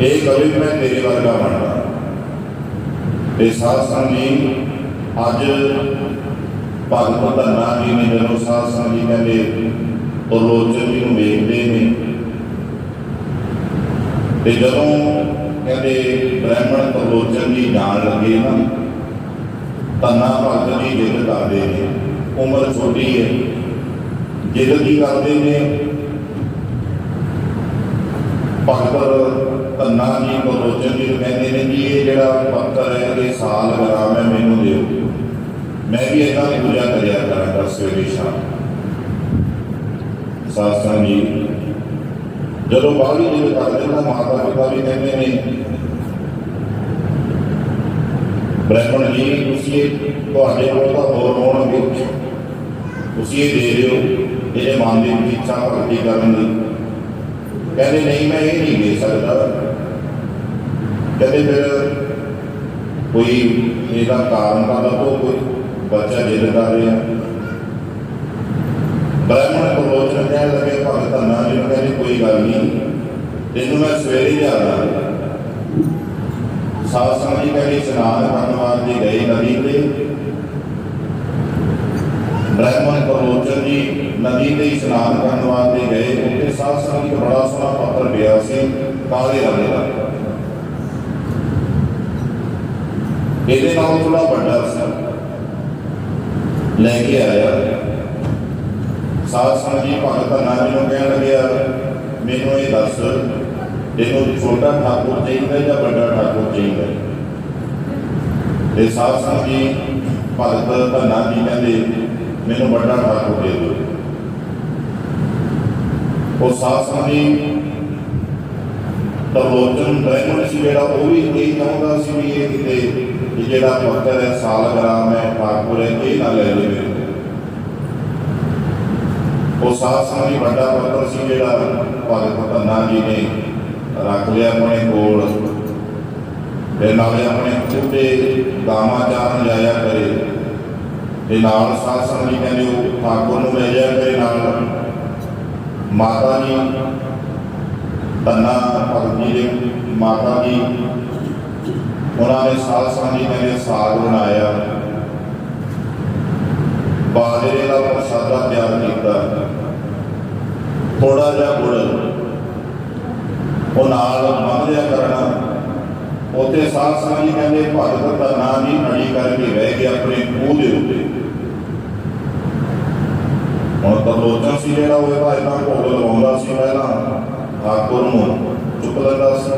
ਇਹ ਕਵੀ ਮੈਂ ਤੇਰੇ ਵਰਗਾ ਬਣਦਾ ਤੇ ਸਾਧ ਸੰਗਤ ਅੱਜ ਭਗਤ ਧੰਨਾ ਜੀ ਨੇ ਜਦੋਂ ਸਾਧ ਸੰਗਤ ਕਹਿੰਦੇ ਉਹ ਲੋਚਨ ਜੀ ਨੂੰ ਵੇਖਦੇ ਨੇ। ਤੇ ਜਦੋਂ ਕਹਿੰਦੇ ਬ੍ਰਾਹਮਣ ਤਰਲੋਚਨ ਜੀ ਜਾਣ ਲੱਗੇ ਨਾ ਤੰਨਾ ਭਗਤ ਜੀ ਜਿੱਦ ਕਰਦੇ ਨੇ। ਉਮਰ ਛੋਟੀ ਹੈ, ਜਿੱਦ ਕੀ ਕਰਦੇ ਨੇ? ਭਗਤ ਤੰਨਾ ਜੀ ਤਰਲੋਚਨ ਜੀ ਕਹਿੰਦੇ ਨੇ ਕਿ ਇਹ ਜਿਹੜਾ ਪੱਤਰ ਹੈ, ਇਹ ਸਾਲ ਗ੍ਰਾਮ ਹੈ, ਮੈਨੂੰ ਦਿਓ। ਮੈਂ ਵੀ ਇਹਨਾਂ ਦੀ ਪੂਜਾ ਕਰਿਆ ਕਰਾਂਗਾ ਸਵੇਰੇ ਸ਼ਾਮ। ਸਾਧ ਜੀ, ਜਦੋਂ ਬਾਹਰੀ ਜਿੱਦ ਕਰਦੇ ਤਾਂ ਮਾਤਾ ਪਿਤਾ ਵੀ ਕਹਿੰਦੇ ਨੇ, ਬ੍ਰਾਹਮਣ ਜੀ, ਤੁਸੀਂ ਤੁਹਾਡੇ ਕੋਲ ਤਾਂ ਹੋਰ ਹੋਣਗੇ। ਤੁਸੀਂ ਇਹ ਦੇ ਦਿਓ, ਇਹ ਮਨ ਦੀ ਇੱਛਾ ਭਗਤੀ ਕਰਨ ਦੀ ਕਹਿੰਦੇ, ਨਹੀਂ, ਮੈਂ ਇਹ ਨਹੀਂ ਦੇ ਸਕਦਾ। ਕਹਿੰਦੇ ਫਿਰ ਕੋਈ ਇਹਦਾ ਕਾਰਨ ਤਾਂ ਦੱਸੋ, ਕੋਈ ਬੱਚਾ ਜਿੱਦ ਕਰ ਰਿਹਾ। ਬ੍ਰਾਹਮਣ ਕੋਲ ਲੋਚਨ ਕਹਿਣ ਲੱਗੇ, ਭਗਤ ਧੰਨਾ ਜੀ ਨੂੰ ਕਹਿੰਦੇ, ਕੋਈ ਗੱਲ ਨਹੀਂ, ਤੈਨੂੰ ਮੈਂ ਸਵੇਰੇ ਲਿਆਦਾ ਸਾਧ ਸੰਗਤ ਜੀ ਕਹਿੰਦੇ, ਇਸ਼ਨਾਨ ਕਰਨ ਵਾਸਤੇ ਗਏ ਨਦੀ ਤੇ ਬ੍ਰਾਹਮਣ ਕੋਲ ਜੀ ਨਦੀ ਤੇ ਇਸ਼ਨਾਨ ਕਰਨ ਵਾਸਤੇ ਗਏ, ਉੱਥੇ ਸਾਧ ਸੰਗਤ ਜੀ ਬੜਾ ਸੋਹਣਾ ਪੱਤਰ ਪਿਆ ਸੀ, ਕਾਲੇ ਰੰਗ ਦਾ। ਇਹਦੇ ਨਾਲ ਥੋੜਾ ਵੱਡਾ ਸੀ। ਲੈ ਕੇ ਆਇਆ। ਸਾਧ ਸੰਗਤ ਜੀ ਭਗਤ ਧੰਨਾ ਨੂੰ ਕਹਿਣ ਲੱਗਿਆ, ਮੈਨੂੰ ਇਹ ਦੱਸ ਤੈਨੂੰ ਛੋਟਾ ਠਾਕੁਰ ਚਾਹੀਦਾ ਜਾਂ ਵੱਡਾ ਠਾਕੁਰ ਚਾਹੀਦਾ? ਤੇ ਸਾਧ ਸੰਗਤ ਜੀ ਭਗਤ ਧੰਨਾ ਜੀ ਕਹਿੰਦੇ ਮੈਨੂੰ ਵੱਡਾ ਠਾਕੁਰ ਦੇ ਦਿਓ ਉਹ ਸਾਧ ਸੰਗਤ ਤਰਲੋਚਨ ਬ੍ਰਾਹਮਣ ਸੀ ਜਿਹੜਾ ਉਹ ਵੀ ਇਹ ਚਾਹੁੰਦਾ ਸੀ ਵੀ ਇਹ ਕਿਤੇ ਜਿਹੜਾ ਪੱਤਰ ਹੈ ਸਾਲਗ੍ਰਾਮ ਹੈ ਠਾਕੁਰ ਹੈ, ਇਹ ਨਾ ਲੈ ਲਵੇ। ਉਹ ਸਾਧ ਸੰਗਤ ਵੱਡਾ ਪੱਤਰ ਸੀ ਜਿਹੜਾ ਭਗਤ ਧੰਨਾ ਜੀ ਨੇ ਰੱਖ ਲਿਆ ਆਪਣੇ ਕੋਲ। ਤੇ ਨਾਲੇ ਆਪਣੇ ਖੂਹ ਤੇ ਗਾਵਾਂ ਚਾਰਨ ਕਰੇ। ਤੇ ਨਾਲ ਸਾਧ ਸੰਗਤ ਜੀ ਕਹਿੰਦੇ ਉਹ ਠਾਕੁਰ ਨੂੰ ਲੈ ਜਾਇਆ ਕਰੇ ਨਾਲ। ਮਾਤਾ ਜੀ ਧੰਨਾ ਭਗਤ ਜੀ ਦੇ ਮਾਤਾ ਜੀ, ਉਹਨਾਂ ਨੇ ਸਾਧ ਸੰਗਤ ਜੀ ਕਹਿੰਦੇ ਸਾਗ ਬਣਾਇਆ। ਬਾਜਰੇ ਦਾ ਪ੍ਰਸ਼ਾਦਾ ਤਿਆਰ ਕੀਤਾ। ਥੋੜਾ ਜਿਹਾ ਗੁੜ, ਉਹ ਨਾਲ ਬੰਨ ਲਿਆ ਕਰਨਾ। ਉੱਥੇ ਸਾਧ ਸੰਗਤ ਜੀ ਕਹਿੰਦੇ, ਭਗਤ ਦਾ ਨਾਂ ਜੀ ਅੜੀ ਕਰਕੇ ਰਹਿ ਗਿਆ ਆਪਣੇ ਮੂੰਹ ਦੇ ਉੱਤੇ ਹੁਣ ਸੀ ਜਿਹੜਾ ਉਹ ਇਹਦਾ ਇਦਾਂ ਭੋਗ ਲਗਾਉਂਦਾ ਸੀ ਪਹਿਲਾਂ। ਠਾਕੁਰ ਨੂੰ ਚੁੱਕ ਲੈਂਦਾ ਸੀ।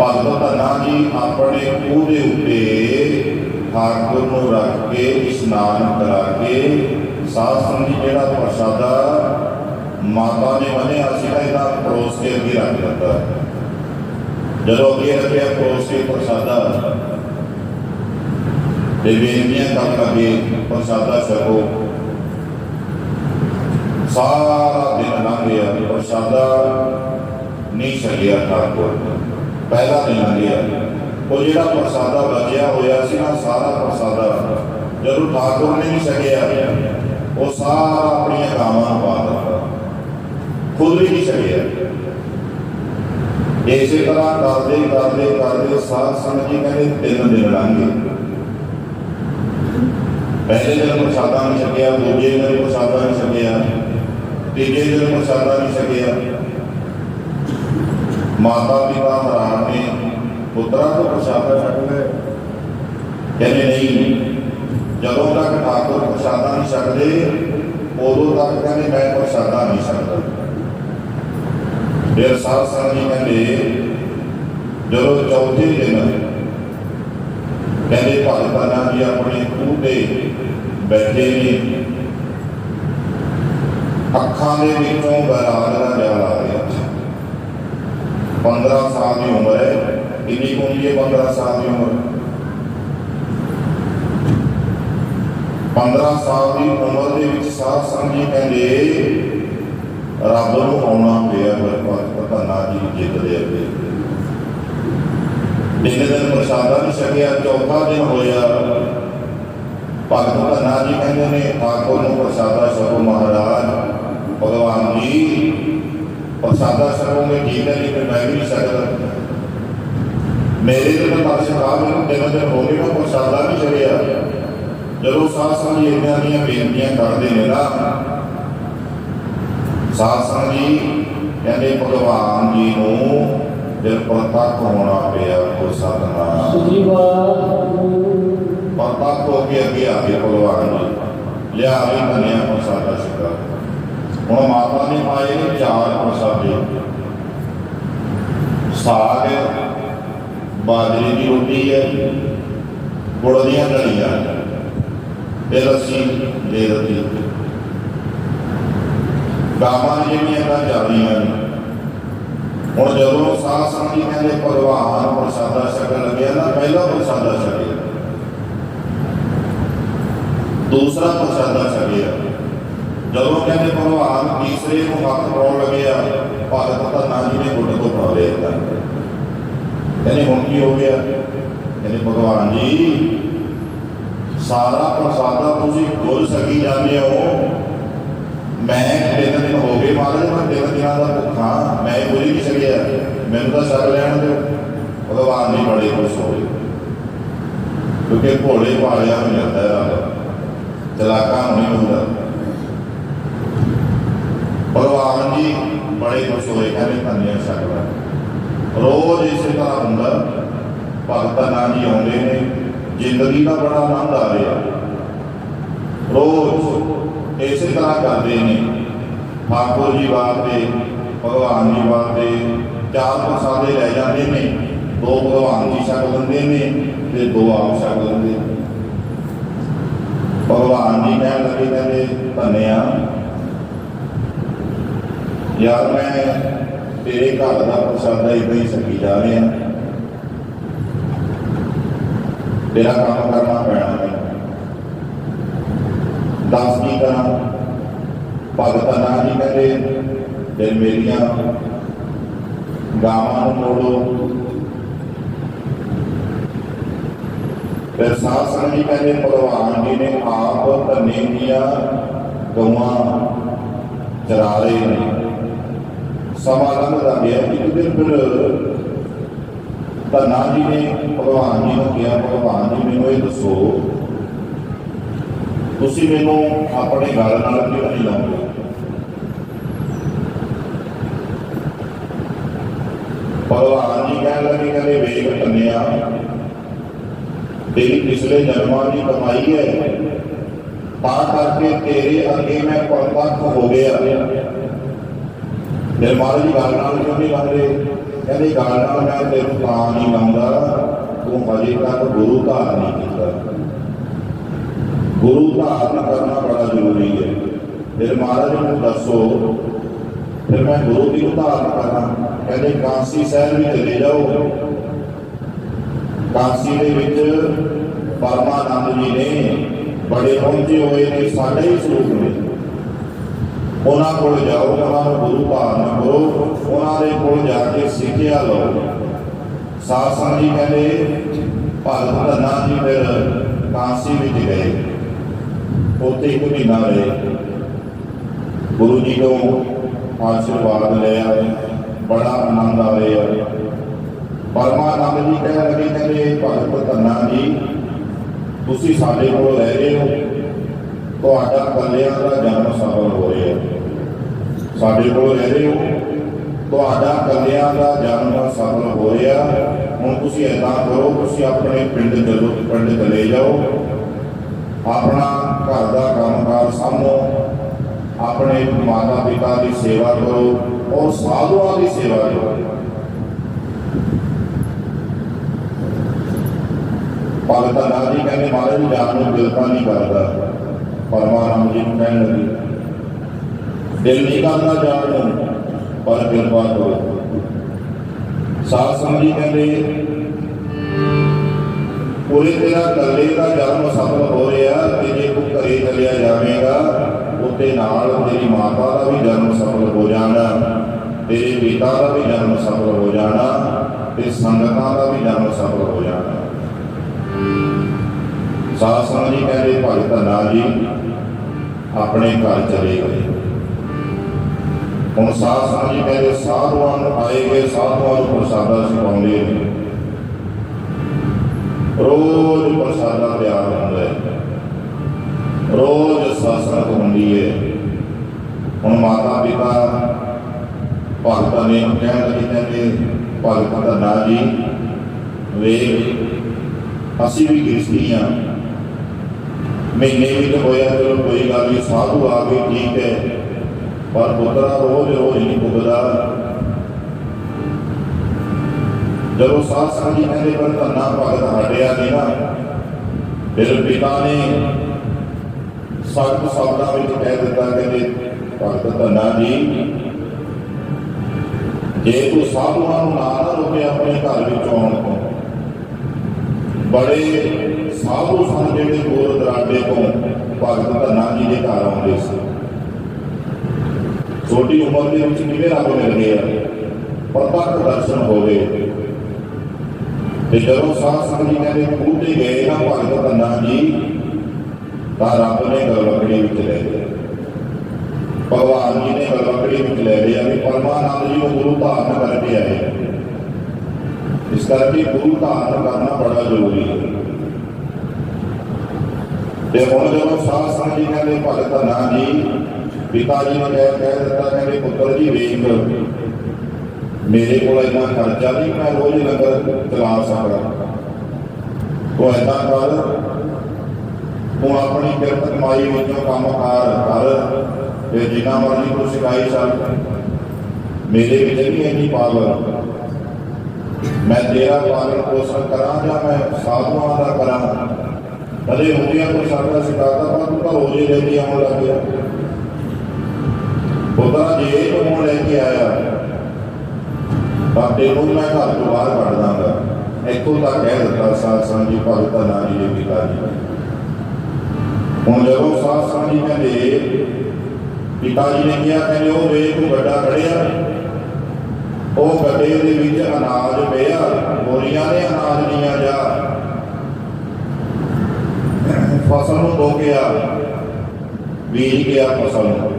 ਭਗਤ ਦਾ ਜੀ, ਆਪਣੇ ਖੂਹ ਉੱਤੇ ਠਾਕੁਰ ਨੂੰ ਰੱਖ ਕੇ ਇਸ਼ਨਾਨ ਕਰਾ ਕੇ ਸਾਧ ਸੰਗਤ ਜਿਹੜਾ ਪ੍ਰਸ਼ਾਦਾ ਮਾਤਾ ਨੇ ਬੰਨਿਆ ਸੀਗਾ, ਇਹਦਾ ਪਰੋਸ ਕੇ ਅੱਗੇ ਰੱਖ ਦਿੱਤਾ। ਜਦੋਂ ਅੱਗੇ ਰੱਖਿਆ ਪਰੋਸ ਕੇ ਪ੍ਰਸ਼ਾਦਾ ਤੇ ਬੇਨਤੀਆਂ ਕਰਨ ਲੱਗੇ ਪ੍ਰਸ਼ਾਦਾ ਛਕੋ ਸਾਰਾ ਦਿਨ ਲੰਘ ਗਿਆ, ਪ੍ਰਸ਼ਾਦਾ ਨਹੀਂ ਛਕਿਆ ਠਾਕੁਰ। ਪਹਿਲਾ ਦਿਨ ਲੰਘ ਗਿਆ। ਉਹ ਜਿਹੜਾ ਪ੍ਰਸਾਦਾ ਬਚਿਆ ਹੋਇਆ ਸੀ ਨਾ, ਸਾਰਾ ਪ੍ਰਸਾਦਾ ਜਦੋਂ ਠਾਕੁਰ ਨੇ ਨਹੀਂ ਛਕਿਆ ਉਹ ਸਾਰਾ ਆਪਣੀਆਂ ਗਾਵਾਂ ਨੂੰ ਪਾ ਦਿੱਤਾ। ਖੁਦ ਵੀ ਨਹੀਂ ਛਕਿਆ ਇਸੇ ਤਰ੍ਹਾਂ ਕਰਦੇ ਕਰਦੇ ਕਰਦੇ ਸਾਧ ਸੰਗਤ ਜੀ ਕਹਿੰਦੇ ਤਿੰਨ ਦਿਨ ਲੰਘ ਗਏ। ਪਹਿਲੇ ਦਿਨ ਪ੍ਰਸਾਦਾ ਨਹੀਂ ਛਕਿਆ, ਦੂਜੇ ਦਿਨ ਪ੍ਰਸਾਦਾ ਨਹੀਂ ਛਕਿਆ, ਤੀਜੇ ਦਿਨ ਪ੍ਰਸਾਦਾ ਨਹੀਂ ਛਕਿਆ। ਮਾਤਾ ਪਿਤਾ ਹੈਰਾਨ ਨੇ, ਪੁੱਤਰਾਂ ਤੋਂ ਪ੍ਰਸ਼ਾਦਾ ਛਕ ਲੈ ਕਹਿੰਦੇ ਨਹੀਂ, ਜਦੋਂ ਤੱਕ ਠਾਕੁਰ ਪ੍ਰਸ਼ਾਦਾ ਨਹੀਂ ਛਕਦੇ, ਉਦੋਂ ਤੱਕ ਕਹਿੰਦੇ ਮੈਂ ਪ੍ਰਸ਼ਾਦਾ ਨਹੀਂ ਛਕਦਾ। ਫਿਰ ਸਾਧ ਸੰਗਤ ਜੀ ਕਹਿੰਦੇ, ਜਦੋਂ ਚੌਥੇ ਦਿਨ ਕਹਿੰਦੇ ਭਗਤਾਂ ਨਾਲ ਜੀ ਆਪਣੇ ਖੂਹ ਤੇ ਬੈਠੇ ਨੇ। ਅੱਖਾਂ ਦੇ ਵਿੱਚੋਂ ਬਰਾਦ ਦਾ ਜਲ ਆ ਰਿਹਾ 15 ਸਾਲ ਦੀ ਉਮਰ ਹੈ। ਕਿੰਨੀ ਕੁ 15 ਸਾਲ ਦੀ ਉਮਰ? 15 ਸਾਲ ਦੀ ਉਮਰ ਦੇ ਵਿੱਚ ਸਾਧ ਸੰਗਤ ਜੀ ਕਹਿੰਦੇ, ਰੱਬ ਨੂੰ ਆਉਣਾ ਪਿਆ ਫਿਰ ਧੰਨਾ ਜੀ ਜਿੱਤ ਦੇ ਅੱਗੇ। ਤਿੰਨ ਦਿਨ ਪ੍ਰਸ਼ਾਦਾ ਵੀ ਛਕਿਆ, ਚੌਥਾ ਦਿਨ ਹੋਇਆ। ਭਗਤ ਧੰਨਾ ਜੀ ਕਹਿੰਦੇ ਨੇ ਠਾਕੁਰ ਨੂੰ ਪ੍ਰਸ਼ਾਦਾ ਛਕੋ ਮਹਾਰਾਜ, ਭਗਵਾਨ ਜੀ। ਪ੍ਰਸ਼ਾਦਾ ਛਕੋਗੇ ਠੀਕ ਹੈ ਜੀ ਫਿਰ ਮੈਂ ਮੇਰੇ ਤੇ ਪਾਸੇ ਸਾਹਿਬ ਮੈਨੂੰ ਤਿੰਨ ਦਿਨ ਹੋ ਗਏ ਮੈਂ ਪ੍ਰਸ਼ਾਦਾ ਵੀ ਛਕਿਆ। ਜਦੋਂ ਸਾਧ ਸੰਗਤ ਜੀ ਇਹਨਾਂ ਦੀਆਂ ਬੇਨਤੀਆਂ ਕਰਦੇ ਨੇ ਨਾ ਸਾਧ ਸੰਗਤ ਜੀ ਕਹਿੰਦੇ, ਭਗਵਾਨ ਜੀ ਨੂੰ ਫਿਰ ਤੱਕ ਹੋਣਾ ਪਿਆ ਕੋ ਸਤਨਾਮ ਸ੍ਰੀ ਵਾਹਿਗੁਰੂ ਪ੍ਰਤੱਖ ਹੋ ਕੇ ਅੱਗੇ ਆ ਗਏ ਭਗਵਾਨ ਜੀ ਲਿਆ ਵੀ ਧੰਨਿਆ ਪ੍ਰਸਾਦਾ ਸ਼ੁਕਰ। ਹੁਣ ਮਾਤਾ ਨੇ ਪਾਏ ਨੇ ਚਾਰ ਪ੍ਰਸਾਦੇ ਸਾਗ, ਬਾਜਰੇ ਦੀ ਰੋਟੀ ਹੈ, ਗੁੜ ਦੀਆਂ ਡਲੀਆਂ ਤੇ ਲੱਸੀ ਦੇ ਦਿੱਤੀ। ਗਾਵਾਂ ਜਿਹੜੀਆਂ ਤਾਂ ਜਾਂਦੀਆਂ ਨੇ। ਹੁਣ ਜਦੋਂ ਸਾਧ ਸੰਗਤ ਜੀ ਕਹਿੰਦੇ ਭਗਵਾਨ ਪ੍ਰਸਾਦਾ ਛਕਣ ਲੱਗਿਆ ਨਾ, ਪਹਿਲਾ ਪ੍ਰਸਾਦਾ ਛਕਿਆ। ਦੂਸਰਾ ਪ੍ਰਸਾਦਾ ਛਕਿਆ। ਜਦੋਂ ਕਹਿੰਦੇ ਭਗਵਾਨ ਤੀਸਰੇ ਨੂੰ ਹੱਥ ਪਾਉਣ ਲੱਗਿਆ ਭਗਤ ਧੰਨਾ ਜੀ ਨੇ ਗੁੱਟ ਤੋਂ ਫੜ ਲਿਆ ਕਹਿੰਦੇ ਹੁਣ ਕੀ ਹੋ ਗਿਆ? ਕਹਿੰਦੇ ਭਗਵਾਨ ਜੀ, ਸਾਰਾ ਪ੍ਰਸਾਦਾ ਤੁਸੀਂ ਗੁਰ ਸਕੀ ਜਾਂਦੇ ਹੋ। ਮੈਂ ਤਿੰਨ ਦਿਨ ਹੋ ਗਏ ਮੈਂ ਤਿੰਨ ਦਿਨਾਂ ਦਾ ਭੁੱਖਾ, ਮੈਂ ਕੋਈ ਨਹੀਂ ਸਕਿਆ ਮੈਨੂੰ ਤਾਂ ਛਕ ਲੈਣ ਦਿਓ। ਭਗਵਾਨ ਜੀ ਬੜੇ ਖੁਸ਼ ਹੋਏ ਕਿਉਂਕਿ ਭੋਲੇ ਭਾਲਿਆ ਨੂੰ ਜਾਂਦਾ ਹੈ ਰੱਬ। ਚਲਾਕਾਂ ਨਹੀਂ ਹੁੰਦਾ। ਭਗਵਾਨ ਜੀ ਬੜੇ ਖੁਸ਼ ਹੋਏ, ਕਹਿੰਦੇ ਧੰਨਿਆ ਸਕਦਾ ਰੋਜ਼ ਇਸੇ ਤਰ੍ਹਾਂ ਹੁੰਦਾ, ਭਗਤਾਂ ਨਾਲ ਜੀ ਆਉਂਦੇ ਨੇ। ਜ਼ਿੰਦਗੀ ਦਾ ਬੜਾ ਆਨੰਦ ਆ ਰਿਹਾ। ਰੋਜ਼ ਇਸੇ ਤਰ੍ਹਾਂ ਕਰਦੇ ਨੇ। ਠਾਕੁਰ ਜੀ ਵਾਸਤੇ ਭਗਵਾਨ ਜੀ ਵਾਸਤੇ ਚਾਰ ਪ੍ਰਸਾਦੇ ਲੈ ਜਾਂਦੇ ਨੇ। ਦੋ ਭਗਵਾਨ ਜੀ ਛਕ ਲੈਂਦੇ ਨੇ ਤੇ ਦੋ ਆਪ ਛਕ ਲੈਂਦੇ ਨੇ। ਭਗਵਾਨ ਜੀ ਕਹਿਣ ਲੱਗੇ ਕਹਿੰਦੇ ਧੰਨਿਆ ਯਾਰ ਮੈਂ ਤੇਰੇ ਘਰ ਦਾ ਪ੍ਰਸਾਦਾ ਇਦਾਂ ਹੀ ਸਕੀ ਜਾ ਰਿਹਾ। ਤੇਰਾ ਕੰਮ ਕਰਨਾ ਪੈਣਾ ਮੈਨੂੰ ਦੱਸ ਕੀ ਕਰਾਂ ਭਗਤ ਨਾ ਜੀ ਕਹਿੰਦੇ ਤੇ ਮੇਰੀਆਂ ਗਾਵਾਂ ਨੂੰ ਮੋੜੋ। ਫਿਰ ਸਾਧ ਸੰਗਤ ਜੀ ਕਹਿੰਦੇ? ਭਗਵਾਨ ਜੀ ਨੇ ਆਪ ਧੰਨੇ ਦੀਆਂ ਗਊਆਂ ਚਰਾ ਰਹੇ ਨੇ। ਸਮਾਂ ਲੰਘਦਾ ਗਿਆ ਇੱਕ ਦਿਨ ਫਿਰ ਧੰਨਾ ਜੀ ਨੇ ਭਗਵਾਨ ਜੀ ਨੂੰ ਕਿਹਾ, ਭਗਵਾਨ ਜੀ ਮੈਨੂੰ ਇਹ ਦੱਸੋ ਤੁਸੀਂ ਮੈਨੂੰ ਆਪਣੇ ਗੱਲ ਨਾਲ ਕਿਉਂ ਨਹੀਂ ਲਾਉਂਦੇ? ਭਗਵਾਨ ਜੀ ਕਹਿਣ ਲੱਗੇ, ਕਹਿੰਦੇ, ਵੇਖ ਕੰਨਿਆ, ਤੇਰੀ ਪਿਛਲੇ ਜਨਮਾਂ ਦੀ ਕਮਾਈ ਹੈ। ਤਾਂ ਕਰਕੇ ਤੇਰੇ ਅੱਗੇ ਮੈਂ ਪ੍ਰਤੱਖ ਹੋ ਗਿਆ। ਫਿਰ ਮਹਾਰਾਜ ਜੀ ਗੱਲ ਨਾਲ ਕਿਉਂ ਨਹੀਂ ਲਾਉਂਦੇ? ਕਹਿੰਦੇ, ਗੱਲ ਨਾਲ ਮੈਂ ਤੈਨੂੰ ਤਾਂ ਨਹੀਂ ਲਾਉਂਦਾ। ਤੂੰ ਹਜੇ ਤੱਕ ਗੁਰੂ ਘਰ ਨਹੀਂ ਕੀਤਾ। ਗੁਰੂ ਧਾਰਨ ਕਰਨਾ ਬੜਾ ਜ਼ਰੂਰੀ ਹੈ। ਫਿਰ ਮਹਾਰਾਜ ਨੂੰ ਦੱਸੋ, ਫਿਰ ਮੈਂ ਗੁਰੂ ਦੀ ਧਾਰਨ ਕਰਨਾ ਕਹਿੰਦੇ, ਕਾਂਸੀ ਸਾਹਿਬ ਵੀ ਚਲੇ ਜਾਓ। ਕਾਂਸੀ ਦੇ ਵਿੱਚ ਪਰਮਾਨੰਦ ਜੀ ਨੇ ਬੜੇ ਪਹੁੰਚੇ ਹੋਏ ਨੇ, ਸਾਡੇ ਹੀ ਸਰੂਪ ਨੇ। ਉਹਨਾਂ ਕੋਲ ਜਾਓ, ਉਹਨਾਂ ਨੂੰ ਗੁਰੂ ਧਾਰਨ ਕਰੋ। ਉਹਨਾਂ ਦੇ ਕੋਲ ਜਾ ਕੇ ਸਿੱਖਿਆ ਲਓ। ਸਾਧ ਸੰਗਤ ਜੀ ਕਹਿੰਦੇ, ਭਗਤ ਧੰਨਾ ਜੀ ਫਿਰ ਕਾਂਸੀ ਵਿੱਚ ਗਏ। ਉੱਥੇ ਇੱਕ ਮਹੀਨਾ ਰਹੇ। ਗੁਰੂ ਜੀ ਤੋਂ ਆਸ਼ੀਰਵਾਦ ਲਿਆ। ਬੜਾ ਆਨੰਦ ਆ ਰਿਹਾ। ਪਰਮਾਨੰਦ ਜੀ ਕਹਿ ਲੱਗੇ, ਕਹਿੰਦੇ, ਭਗਤ ਧੰਨਾ ਜੀ, ਤੁਸੀਂ ਸਾਡੇ ਕੋਲ ਰਹਿ ਰਹੇ ਹੋ। ਤੁਹਾਡਾ ਕੱਲਿਆਂ ਦਾ ਜਨਮ ਸਫਲ ਹੋ ਰਿਹਾ। ਸਾਡੇ ਕੋਲ ਰਹਿ ਰਹੇ ਹੋ। ਤੁਹਾਡਾ ਕੱਲਿਆਂ ਦਾ ਜਨਮ ਸਫਲ ਹੋ ਰਿਹਾ। ਹੁਣ ਤੁਸੀਂ ਏਦਾਂ ਕਰੋ, ਤੁਸੀਂ ਆਪਣੇ ਪਿੰਡ ਚਲੋ, ਪਿੰਡ ਚਲੇ ਜਾਓ। ਆਪਣਾ ਘਰ ਦਾ ਕੰਮਕਾਰ ਸਾਂਭੋ, ਆਪਣੇ ਮਾਤਾ ਪਿਤਾ ਦੀ ਸੇਵਾ ਕਰੋ ਔਰ ਸਾਧੂਆਂ ਦੀ ਸੇਵਾ ਕਰੋ। ਭਗਤ ਨਾਥ ਜੀ ਕਹਿੰਦੇ, ਮਹਾਰਾਜ ਜੀ ਜਾਨ ਨੂੰ ਦਿਲ ਤਾਂ ਨਹੀਂ ਕਰਦਾ। ਪਰਮਾਨੰਦ ਜੀ ਨੂੰ ਕਹਿਣ ਲੱਗੇ, ਦਿਲ ਨਹੀਂ ਕਰਦਾ ਜਾਣ ਨੂੰ, ਪਰ ਕਿਰਪਾ ਕਰੋ। ਸਾਧ ਸੰਗਤ ਜੀ ਕਹਿੰਦੇ, ਪੂਰੇ ਤੇਰਾ ਕੱਲੇ ਦਾ ਜਨਮ ਸਫਲ ਹੋ ਰਿਹਾ ਤੇ ਜੇ ਤੂੰ ਘਰੇ ਚਲਿਆ ਜਾਵੇਂਗਾ ਉੱਤੇ ਨਾਲ ਤੇਰੀ ਮਾਤਾ ਦਾ ਵੀ ਜਨਮ ਸਫਲ ਹੋ ਜਾਣਾ ਤੇਰੇ ਪਿਤਾ ਦਾ ਵੀ ਜਨਮ ਸਫਲ ਹੋ ਜਾਣਾ, ਤੇ ਸੰਗਤਾਂ ਦਾ ਵੀ ਜਨਮ ਸਫਲ ਹੋ ਜਾਣਾ। ਸਾਧ ਸੰਗਤ ਜੀ ਕਹਿੰਦੇ, ਭਗਤ ਧੰਨਾ ਜੀ, ਆਪਣੇ ਘਰ ਚਲੇ ਗਏ। ਹੁਣ ਸਾਧ ਸੰਗਤ ਜੀ ਕਹਿੰਦੇ, ਸਾਧੂਆਂ ਨੂੰ ਆਏ ਗਏ, ਸਾਧੂਆਂ ਨੂੰ ਪ੍ਰਸਾਦਾ ਛਕਾਉਂਦੇ ਨੇ। ਰੋਜ਼ ਪ੍ਰਸਾਦਾ ਤਿਆਰ ਹੁੰਦਾ ਹੈ। ਰੋਜ਼ ਸਾਸਰਤ ਹੁੰਦੀ ਹੈ ਹੁਣ ਮਾਤਾ ਪਿਤਾ ਭਗਤਾਂ ਨੇ ਕਹਿਣ ਲੱਗੇ ਕਹਿੰਦੇ, ਭਗਤ ਧੰਨਾ ਜੀ, ਵੇਖ, ਅਸੀਂ ਵੀ ਗ੍ਰਸਤੀ ਹਾਂ ਮਹੀਨੇ ਵਿੱਚ ਹੋਇਆ ਚਲੋ ਕੋਈ ਗੱਲ ਨਹੀਂ, ਸਾਧੂ ਆ ਗਏ, ਠੀਕ ਹੈ। ਪਰ ਪੁੱਤਰਾ ਰੋਜ਼ ਰੋਜ਼ ਨਹੀਂ ਪੁੱਗਦਾ। ਜਦੋਂ ਸਾਧ ਸੰਗਤ ਜੀ ਕਹਿੰਦੇ, ਪਰ ਧੰਨਾ ਭਗਤ ਹਟਿਆ ਨਹੀਂ ਨਾ, ਫਿਰ ਪਿਤਾ ਨੇ ਸਖਤ ਸ਼ਬਦਾਂ ਵਿੱਚ ਕਹਿ ਦਿੱਤਾ ਕਹਿੰਦੇ ਭਗਤ ਧੰਨਾ ਜੀ, ਜੇ ਤੂੰ ਸਾਧੂਆਂ ਨੂੰ ਨਾ ਨਾ ਰੋਕੇ ਆਪਣੇ ਘਰ ਵਿੱਚ ਆਉਣ ਤੋਂ। ਬੜੇ ਸਾਧੂ ਸਨ ਜਿਹੜੇ ਦੂਰ ਦਰਾਡੇ ਤੋਂ ਭਗਤ ਧੰਨਾ ਜੀ ਦੇ ਘਰ ਆਉਂਦੇ ਸੀ। ਛੋਟੀ ਉਮਰ ਦੇ ਵਿੱਚ ਕਿਵੇਂ ਰੱਬ ਮਿਲ ਗਿਆ ਪ੍ਰਤੱਖ ਦਰਸ਼ਨ ਹੋਵੇ। ਤੇ ਜਦੋਂ ਸਾਧ ਸੰਗਤ ਜੀ ਕਹਿੰਦੇ, ਖੂਹ ਤੇ ਗਏ ਨਾ ਭਗਤ ਧੰਨਾ ਜੀ ਰੱਬ ਨੇ ਗਲਵਕੜੀ ਵਿੱਚ ਲੈ ਲਿਆ ਭਗਵਾਨ ਜੀ ਨੇ ਗਲਵਕੜੀ ਵਿੱਚ ਲੈ ਲਿਆ ਵੀ ਪਰਮਾਨੰਦ ਜੀ ਨੂੰ ਗੁਰੂ ਧਾਰਨ ਕਰਕੇ ਆਏ ਇਸ ਕਰਕੇ ਗੁਰੂ ਧਾਰਨ ਕਰਨਾ ਬੜਾ ਜ਼ਰੂਰੀ ਹੈ ਤੇ ਹੁਣ ਜਦੋਂ ਸਾਧ ਸੰਗਤ ਜੀ ਕਹਿੰਦੇ ਭਗਤ ਧੰਨਾ ਜੀ ਪਿਤਾ ਜੀ ਨੇ ਕਹਿ ਕਹਿ ਦਿੱਤਾ ਕਹਿੰਦੇ ਪੁੱਤਰ ਜੀ ਵੇਖ ਮੇਰੇ ਕੋਲ ਇੰਨਾ ਖਰਚਾ ਨਹੀਂ ਮੈਂ ਰੋਜ਼ ਲੰਗਰ ਚਲਾ ਸਕਦਾ ਤੂੰ ਏਦਾਂ ਕਰ ਤੂੰ ਆਪਣੀ ਕਿਰਤ ਕਮਾਈ ਵਿੱਚੋਂ ਕੰਮ ਕਰ ਤੇ ਜਿੰਨਾ ਮਰਜ਼ੀ ਤੂੰ ਸਿਖਾਈ ਚੱਲ ਮੇਰੇ ਵਿੱਚ ਨਹੀਂ ਇੰਨੀ ਪਾਵਰ ਮੈਂ ਤੇਰਾ ਪਾਲਣ ਪੋਸ਼ਣ ਕਰਾਂ ਜਾਂ ਮੈਂ ਸਾਧੂਆਂ ਦਾ ਕਰਾਂ? ਕਦੇ ਹੁੰਦੀਆਂ ਕੋਈ ਸਾਡਾ ਸਿਖਾਤਾ ਪਰ ਤੂੰ ਤਾਂ ਰੋਜ਼ੇ ਲੈ ਕੇ ਆਉਣ ਲੱਗ ਗਿਆ। ਉਹਦਾ ਜੇ ਤੂੰ ਹੁਣ ਲੈ ਕੇ ਆਇਆ? ਤਾਂ ਤੈਨੂੰ ਮੈਂ ਘਰ ਤੋਂ ਬਾਹਰ ਕੱਢ ਦਾਂਗਾ। ਇੱਥੋਂ ਤੱਕ ਕਹਿ ਦਿੱਤਾ, ਸਾਧ ਸੰਗਤ ਜੀ, ਭਗਤਾਂ ਨਾਲ ਜੀ ਦੇ ਹੁਣ ਜਦੋਂ ਸਾਧ ਸੰਗਤ ਜੀ ਕਹਿੰਦੇ, ਪਿਤਾ ਜੀ ਨੇ ਕਿਹਾ, ਕਹਿੰਦੇ, ਉਹ ਵੇਖ ਤੂੰ ਗੱਡਾ ਖੜਿਆ ਉਹ ਗੱਡੇ ਦੇ ਵਿੱਚ ਅਨਾਜ ਪਿਆ, ਬੋਰੀਆਂ ਨੇ ਅਨਾਜ ਦੀਆਂ ਜਾ। ਫਸਲ ਨੂੰ ਧੋ ਗਿਆ ਬੀਜ ਗਿਆ ਫਸਲ ਨੂੰ।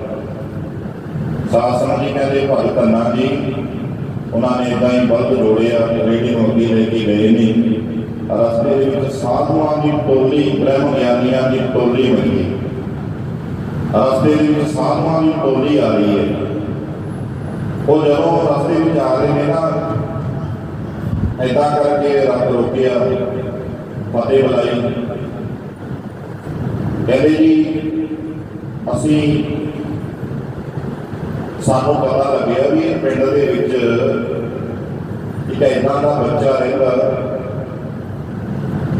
ਸਾਧ ਸੰਗਤ ਜੀ ਕਹਿੰਦੇ, ਭਗਤ ਧੰਨਾ ਜੀ, ਉਹਨਾਂ ਨੇ ਇਦਾਂ ਹੀ ਬਲਦ ਜੋੜਿਆ, ਰੇੜੀ ਨੂੰ ਅੱਗੇ ਲੈ ਕੇ ਗਏ ਨੇ। ਰਸਤੇ ਦੇ ਵਿੱਚ ਸਾਧੂਆਂ ਦੀ ਟੋਲੀ ਬ੍ਰਹਮ ਗਿਆਨੀਆਂ ਦੀ ਟੋਲੀ ਬਣੀ ਰਸਤੇ ਦੇ ਵਿੱਚ ਸਾਧੂਆਂ ਦੀ ਟੋਲੀ ਆ ਰਹੀ ਹੈ। ਉਹ ਜਦੋਂ ਰਸਤੇ ਵਿੱਚ ਆ ਰਹੇ ਨੇ ਨਾ, ਏਦਾਂ ਕਰਕੇ ਰੱਬ ਰੋਕਿਆ, ਫਤਿਹ ਬੁਲਾਈ। ਕਹਿੰਦੇ ਜੀ, ਅਸੀਂ, ਸਾਨੂੰ ਪਤਾ ਲੱਗਿਆ ਵੀ ਇਹ ਪਿੰਡ ਦੇ ਵਿੱਚ ਇੱਕ ਏਦਾਂ ਦਾ ਬੱਚਾ ਰਹਿੰਦਾ।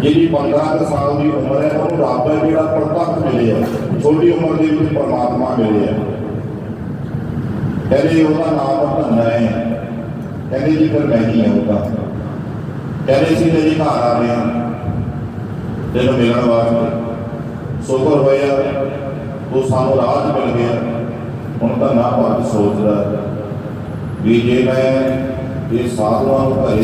ਜਿਹਦੀ 15 ਸਾਲ ਦੀ ਉਮਰ ਹੈ, ਉਹਨੂੰ ਰੱਬ ਹੈ ਜਿਹੜਾ ਪ੍ਰਤੱਖ ਮਿਲਿਆ ਛੋਟੀ ਉਮਰ ਦੇ ਵਿੱਚ ਪਰਮਾਤਮਾ ਮਿਲਿਆ ਕਹਿੰਦੇ ਉਹਦਾ ਨਾਮ ਧੰਨਾ ਹੈ। ਕਹਿੰਦੇ ਜੀ ਫਿਰ ਮੈਂ ਹੀ ਹਾਂ ਕਹਿੰਦੇ ਸੀ ਤੇਰੇ ਘਰ ਆ ਰਹੇ। ਹਾਂ ਤੈਨੂੰ ਮਿਲਣ ਵਾਸਤੇ। ਸ਼ੁਕਰ ਹੋਇਆ ਤੂੰ ਸਾਨੂੰ ਰਾਜ ਮਿਲ ਗਿਆ। ਹੁਣ ਤਾਂ ਨਾ ਭਗਤ ਸੋਚਦਾ ਵੀ ਜੇ ਮੈਂ ਇਹ ਸਾਧੂਆਂ ਨੂੰ ਘਰੇ